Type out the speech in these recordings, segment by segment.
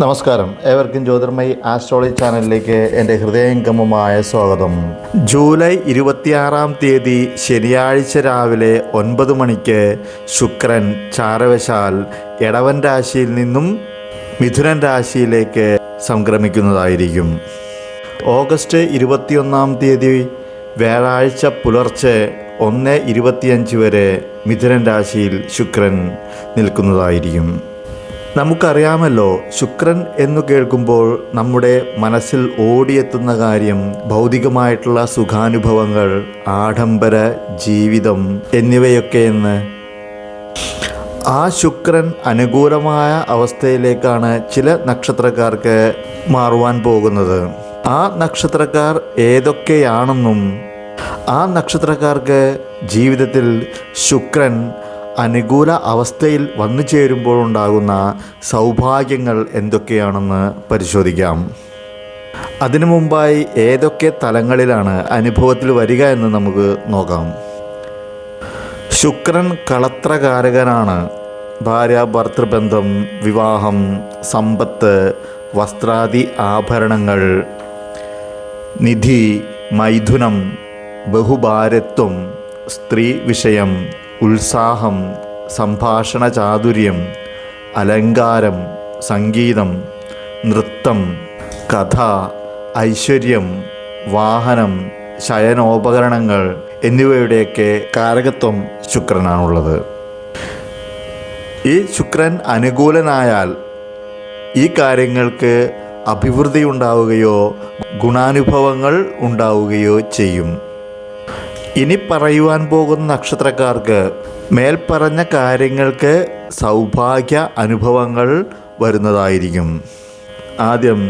നമസ്കാരം. ഏവർക്കും ജ്യോതിർമയി ആസ്ട്രോളജി ചാനലിലേക്ക് എന്റെ ഹൃദയംഗമമായ സ്വാഗതം. ജൂലൈ ഇരുപത്തിയാറാം തീയതി ശനിയാഴ്ച രാവിലെ ഒൻപത് മണിക്ക് ശുക്രൻ ചാരവശാൽ എടവൻ രാശിയിൽ നിന്നും മിഥുനൻ രാശിയിലേക്ക് സംക്രമിക്കുന്നതായിരിക്കും. ഓഗസ്റ്റ് ഇരുപത്തിയൊന്നാം തീയതി വ്യാഴാഴ്ച പുലർച്ചെ ഒന്ന് ഇരുപത്തിയഞ്ച് വരെ മിഥുനൻ രാശിയിൽ ശുക്രൻ നിൽക്കുന്നതായിരിക്കും. നമുക്കറിയാമല്ലോ ശുക്രൻ എന്ന് കേൾക്കുമ്പോൾ നമ്മുടെ മനസ്സിൽ ഓടിയെത്തുന്ന കാര്യം ഭൗതികമായിട്ടുള്ള സുഖാനുഭവങ്ങൾ ആഡംബര ജീവിതം എന്നിവയൊക്കെയെന്ന് ആ ശുക്രൻ അനുകൂലമായ അവസ്ഥയിലേക്കാണ് ചില നക്ഷത്രക്കാർക്ക് മാറുവാൻ പോകുന്നത്. ആ നക്ഷത്രക്കാർ ഏതൊക്കെയാണെന്നും ആ നക്ഷത്രക്കാർക്ക് ജീവിതത്തിൽ ശുക്രൻ അനുകൂല അവസ്ഥയിൽ വന്നു ചേരുമ്പോഴുണ്ടാകുന്ന സൗഭാഗ്യങ്ങൾ എന്തൊക്കെയാണെന്ന് പരിശോധിക്കാം. അതിനു മുമ്പായി ഏതൊക്കെ തലങ്ങളിലാണ് അനുഭവത്തിൽ വരിക എന്ന് നമുക്ക് നോക്കാം. ശുക്രൻ കളത്രകാരകനാണ്. ഭാര്യ ഭർത്തൃബന്ധം വിവാഹം സമ്പത്ത് വസ്ത്രാദി ആഭരണങ്ങൾ നിധി മൈഥുനം ബഹുഭാരത്വം സ്ത്രീ വിഷയം ഉത്സാഹം സംഭാഷണ ചാതുര്യം അലങ്കാരം സംഗീതം നൃത്തം കഥ ഐശ്വര്യം വാഹനം ശയനോപകരണങ്ങൾ എന്നിവയുടെയൊക്കെ കാരകത്വം ശുക്രനാണുള്ളത്. ഈ ശുക്രൻ അനുകൂലനായാൽ ഈ കാര്യങ്ങൾക്ക് അഭിവൃദ്ധി ഉണ്ടാവുകയോ ഗുണാനുഭവങ്ങൾ ഉണ്ടാവുകയോ ചെയ്യും. ഇനി പറയുവാൻ പോകുന്ന നക്ഷത്രക്കാർക്ക് മേൽപ്പറഞ്ഞ കാര്യങ്ങൾക്ക് സൗഭാഗ്യ അനുഭവങ്ങൾ വരുന്നതായിരിക്കും. ആദ്യം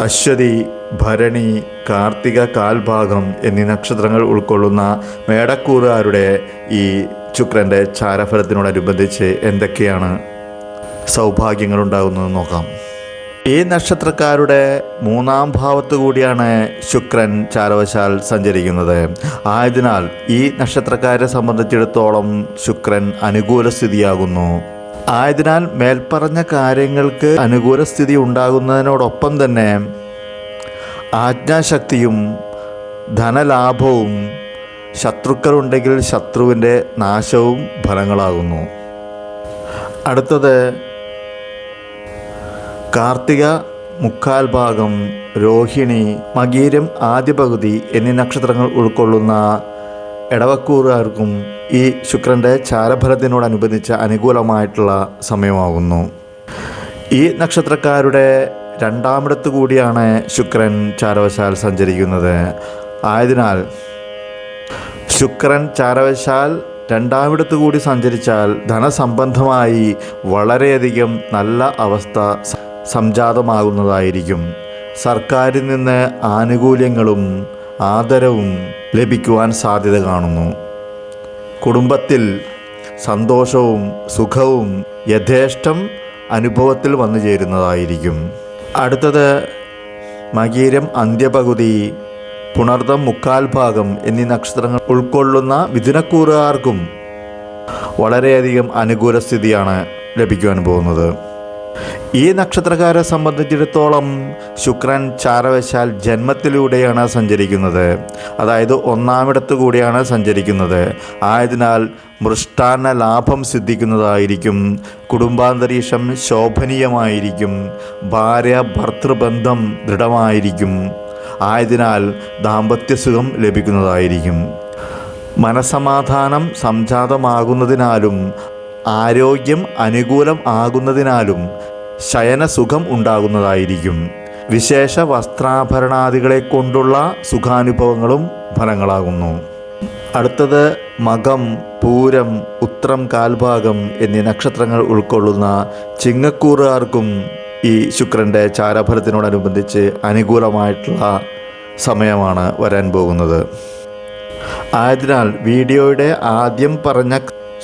അശ്വതി ഭരണി കാർത്തിക കാൽഭാഗം എന്നീ നക്ഷത്രങ്ങൾ ഉൾക്കൊള്ളുന്ന മേടക്കൂറുകാരുടെ ഈ ശുക്രന്റെ ചാരഫലത്തിനോടനുബന്ധിച്ച് എന്തൊക്കെയാണ് സൗഭാഗ്യങ്ങൾ നോക്കാം. ഈ നക്ഷത്രക്കാരുടെ മൂന്നാം ഭാവത്ത് കൂടിയാണ് ശുക്രൻ ചാരവശാൽ സഞ്ചരിക്കുന്നത്. ആയതിനാൽ ഈ നക്ഷത്രക്കാരെ സംബന്ധിച്ചിടത്തോളം ശുക്രൻ അനുകൂല സ്ഥിതിയാകുന്നു. ആയതിനാൽ മേൽപ്പറഞ്ഞ കാര്യങ്ങൾക്ക് അനുകൂല സ്ഥിതി ഉണ്ടാകുന്നതിനോടൊപ്പം തന്നെ ആജ്ഞാശക്തിയും ധനലാഭവും ശത്രുക്കളുണ്ടെങ്കിൽ ശത്രുവിന്റെ നാശവും ഫലങ്ങളാകുന്നു. അടുത്തത് കാർത്തിക മുക്കാൽ ഭാഗം രോഹിണി മകീരം ആദ്യ പകുതി എന്നീ നക്ഷത്രങ്ങൾ ഉൾക്കൊള്ളുന്ന ഇടവക്കൂറുകാർക്കും ഈ ശുക്രന്റെ ചാരഫലത്തിനോടനുബന്ധിച്ച് അനുകൂലമായിട്ടുള്ള സമയമാകുന്നു ഈ നക്ഷത്രക്കാരുടെ രണ്ടാമിടത്ത് കൂടിയാണ് ശുക്രൻ ചാരവശാൽ സഞ്ചരിക്കുന്നത്. ആയതിനാൽ ശുക്രൻ ചാരവശാൽ രണ്ടാമിടത്ത് കൂടി സഞ്ചരിച്ചാൽ ധനസംബന്ധമായി വളരെയധികം നല്ല അവസ്ഥ സംജാതമാകുന്നതായിരിക്കും. സർക്കാരിൽ നിന്ന് ആനുകൂല്യങ്ങളും ആദരവും ലഭിക്കുവാൻ സാധ്യത കാണുന്നു. കുടുംബത്തിൽ സന്തോഷവും സുഖവും യഥേഷ്ടം അനുഭവത്തിൽ വന്നു ചേരുന്നതായിരിക്കും. അടുത്തത് മകീരം അന്ത്യപകുതി പുണർദം മുക്കാൽ ഭാഗം എന്നീ നക്ഷത്രങ്ങൾ ഉൾക്കൊള്ളുന്ന മിഥുനക്കൂറുകാർക്കും വളരെയധികം അനുകൂല സ്ഥിതിയാണ് ലഭിക്കുവാൻ പോകുന്നത്. ഈ നക്ഷത്രക്കാരെ സംബന്ധിച്ചിടത്തോളം ശുക്രൻ ചാരവശാൽ ജന്മത്തിലൂടെയാണ് സഞ്ചരിക്കുന്നത്. അതായത് ഒന്നാമിടത്തു കൂടിയാണ് സഞ്ചരിക്കുന്നത്. ആയതിനാൽ മൃഷ്ടാന്ന ലാഭം സിദ്ധിക്കുന്നതായിരിക്കും. കുടുംബാന്തരീക്ഷം ശോഭനീയമായിരിക്കും. ഭാര്യ ഭർത്തൃബന്ധം ദൃഢമായിരിക്കും. ആയതിനാൽ ദാമ്പത്യസുഖം ലഭിക്കുന്നതായിരിക്കും. മനസമാധാനം സംജാതമാകുന്നതിനാലും ആരോഗ്യം അനുകൂലം ആകുന്നതിനാലും ശയനസുഖം ഉണ്ടാകുന്നതായിരിക്കും. വിശേഷ വസ്ത്രാഭരണാദികളെ കൊണ്ടുള്ള സുഖാനുഭവങ്ങളും ഫലങ്ങളാകുന്നു. അടുത്തത് മകം പൂരം ഉത്രം കാൽഭാഗം എന്നീ നക്ഷത്രങ്ങൾ ഉൾക്കൊള്ളുന്ന ചിങ്ങക്കൂറുകാർക്കും ഈ ശുക്രന്റെ ചാരഫലത്തിനോടനുബന്ധിച്ച് അനുകൂലമായിട്ടുള്ള സമയമാണ് വരാൻ പോകുന്നത്. ആയതിനാൽ വീഡിയോയുടെ ആദ്യം പറഞ്ഞ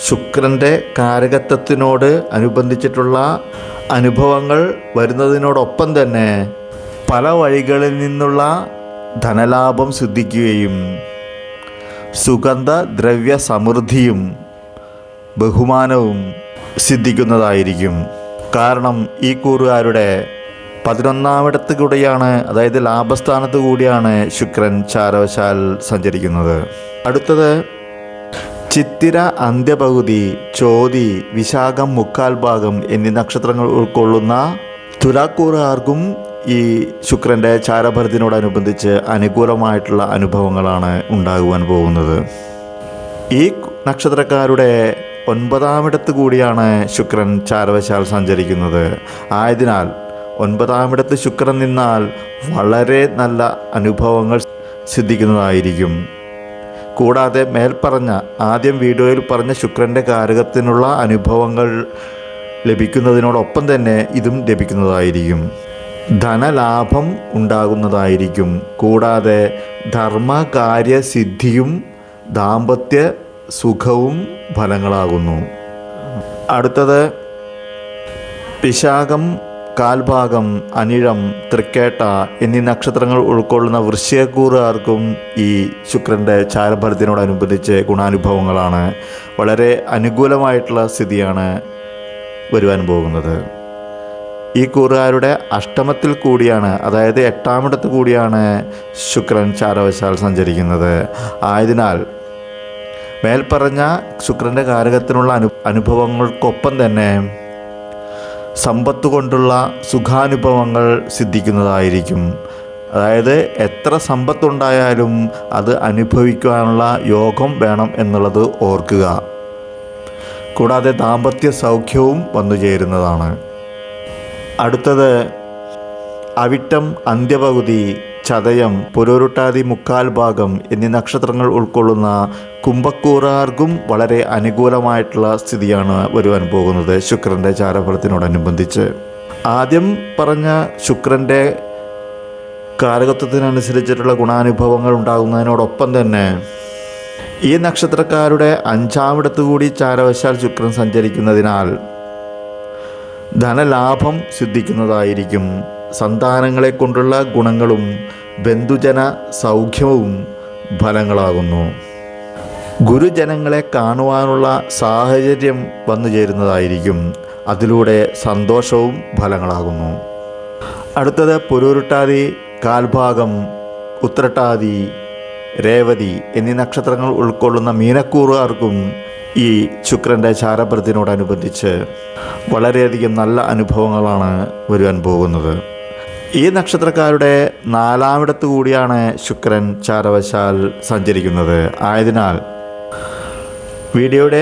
ശുക്രന്റെ കാരകത്വത്തിനോട് അനുബന്ധിച്ചിട്ടുള്ള അനുഭവങ്ങൾ വരുന്നതിനോടൊപ്പം തന്നെ പല വഴികളിൽ നിന്നുള്ള ധനലാഭം സിദ്ധിക്കുകയും സുഗന്ധ ദ്രവ്യ സമൃദ്ധിയും ബഹുമാനവും സിദ്ധിക്കുന്നതായിരിക്കും. കാരണം ഈ കൂറുകാരുടെ പതിനൊന്നാമിടത്ത് കൂടിയാണ് അതായത് ലാഭസ്ഥാനത്ത് കൂടിയാണ് ശുക്രൻ ചാരവശാൽ സഞ്ചരിക്കുന്നത്. അടുത്തത് ചിത്തിര അന്ത്യപകുതി ചോതി വിശാഖം മുക്കാൽ ഭാഗം എന്നീ നക്ഷത്രങ്ങൾ ഉൾക്കൊള്ളുന്ന തുലാക്കൂറുകാർക്കും ഈ ശുക്രന്റെ ചാരഭരത്തിനോടനുബന്ധിച്ച് അനുകൂലമായിട്ടുള്ള അനുഭവങ്ങളാണ് ഉണ്ടാകുവാൻ പോകുന്നത്. ഈ നക്ഷത്രക്കാരുടെ ഒൻപതാമിടത്ത് കൂടിയാണ് ശുക്രൻ ചാരവശാൽ സഞ്ചരിക്കുന്നത്. ആയതിനാൽ ഒൻപതാമിടത്ത് ശുക്രൻ നിന്നാൽ വളരെ നല്ല അനുഭവങ്ങൾ സിദ്ധിക്കുന്നതായിരിക്കും. കൂടാതെ മേൽപ്പറഞ്ഞ ആദ്യം വീഡിയോയിൽ പറഞ്ഞ ശുക്രന്റെ കാരകത്തിനുള്ള അനുഭവങ്ങൾ ലഭിക്കുന്നതിനോടൊപ്പം തന്നെ ഇതും ലഭിക്കുന്നതായിരിക്കും. ധനലാഭം ഉണ്ടാകുന്നതായിരിക്കും. കൂടാതെ ധർമ്മകാര്യസിദ്ധിയും ദാമ്പത്യ സുഖവും ഫലങ്ങളാകുന്നു. അടുത്തത് പിശാകം കാൽഭാഗം അനിഴം തൃക്കേട്ട എന്നീ നക്ഷത്രങ്ങൾ ഉൾക്കൊള്ളുന്ന വൃശ്യക്കൂറുകാർക്കും ഈ ശുക്രന്റെ ചാരഫലത്തിനോടനുബന്ധിച്ച് ഗുണാനുഭവങ്ങളാണ്. വളരെ അനുകൂലമായിട്ടുള്ള സ്ഥിതിയാണ് വരുവാൻ പോകുന്നത്. ഈ കൂറുകാരുടെ അഷ്ടമത്തിൽ കൂടിയാണ് അതായത് എട്ടാമിടത്ത് കൂടിയാണ് ശുക്രൻ ചാരവശാൽ സഞ്ചരിക്കുന്നത്. ആയതിനാൽ മേൽപ്പറഞ്ഞ ശുക്രന്റെ കാരകത്തിനുള്ള അനു അനുഭവങ്ങൾക്കൊപ്പം തന്നെ സമ്പത്ത് കൊണ്ടുള്ള സുഖാനുഭവങ്ങൾ സിദ്ധിക്കുന്നതായിരിക്കും. അതായത് എത്ര സമ്പത്തുണ്ടായാലും അത് അനുഭവിക്കാനുള്ള യോഗം വേണം എന്നുള്ളത് ഓർക്കുക. കൂടാതെ ദാമ്പത്യ സൗഖ്യവും വന്നു ചേരുന്നതാണ്. അടുത്തത് അവിട്ടം അന്ത്യപകുതി ചതയം പുരോരുട്ടാതി മുക്കാൽ ഭാഗം എന്നീ നക്ഷത്രങ്ങൾ ഉൾക്കൊള്ളുന്ന കുംഭക്കൂറാർക്കും വളരെ അനുകൂലമായിട്ടുള്ള സ്ഥിതിയാണ് വരുവാൻ പോകുന്നത് ശുക്രന്റെ ചാരഫലത്തിനോടനുബന്ധിച്ച്. ആദ്യം പറഞ്ഞ ശുക്രന്റെ കാലകത്വത്തിനനുസരിച്ചിട്ടുള്ള ഗുണാനുഭവങ്ങൾ ഉണ്ടാകുന്നതിനോടൊപ്പം തന്നെ ഈ നക്ഷത്രക്കാരുടെ അഞ്ചാമിടത്ത് കൂടി ചാരവശാൽ ശുക്രൻ സഞ്ചരിക്കുന്നതിനാൽ ധനലാഭം സിദ്ധിക്കുന്നതായിരിക്കും. സന്താനങ്ങളെ കൊണ്ടുള്ള ഗുണങ്ങളും ബന്ധുജന സൗഖ്യവും ഫലങ്ങളാകുന്നു. ഗുരുജനങ്ങളെ കാണുവാനുള്ള സാഹചര്യം വന്നു ചേരുന്നതായിരിക്കും. അതിലൂടെ സന്തോഷവും ഫലങ്ങളാകുന്നു. അടുത്തത് പുരൂരുട്ടാതി കാൽഭാഗം ഉത്രട്ടാതി രേവതി എന്നീ നക്ഷത്രങ്ങൾ ഉൾക്കൊള്ളുന്ന മീനക്കൂറുകാർക്കും ഈ ശുക്രന്റെ ചാരപ്രത്തിനോടനുബന്ധിച്ച് വളരെയധികം നല്ല അനുഭവങ്ങളാണ് വരുവാൻ പോകുന്നത്. ഈ നക്ഷത്രക്കാരുടെ നാലാമിടത്ത് കൂടിയാണ് ശുക്രൻ ചാരവശാൽ സഞ്ചരിക്കുന്നത്. ആയതിനാൽ വീഡിയോയുടെ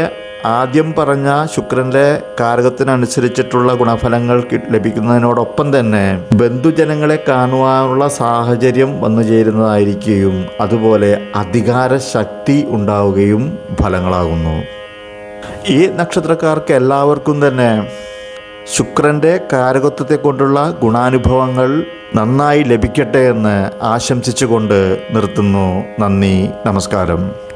ആദ്യം പറഞ്ഞ ശുക്രന്റെ കാരകത്തിനനുസരിച്ചിട്ടുള്ള ഗുണഫലങ്ങൾ ലഭിക്കുന്നതിനോടൊപ്പം തന്നെ ബന്ധുജനങ്ങളെ കാണുവാനുള്ള സാഹചര്യം വന്നു ചേരുന്നതായിരിക്കുകയും അതുപോലെ അധികാര ശക്തി ഉണ്ടാവുകയും ഫലങ്ങളാകുന്നു. ഈ നക്ഷത്രക്കാർക്ക് എല്ലാവർക്കും തന്നെ ശുക്രന്റെ കാരകത്വത്തെ കൊണ്ടുള്ള ഗുണാനുഭവങ്ങൾ നന്നായി ലഭിക്കട്ടെ എന്ന് ആശംസിച്ചുകൊണ്ട് നിർത്തുന്നു. നന്ദി നമസ്കാരം.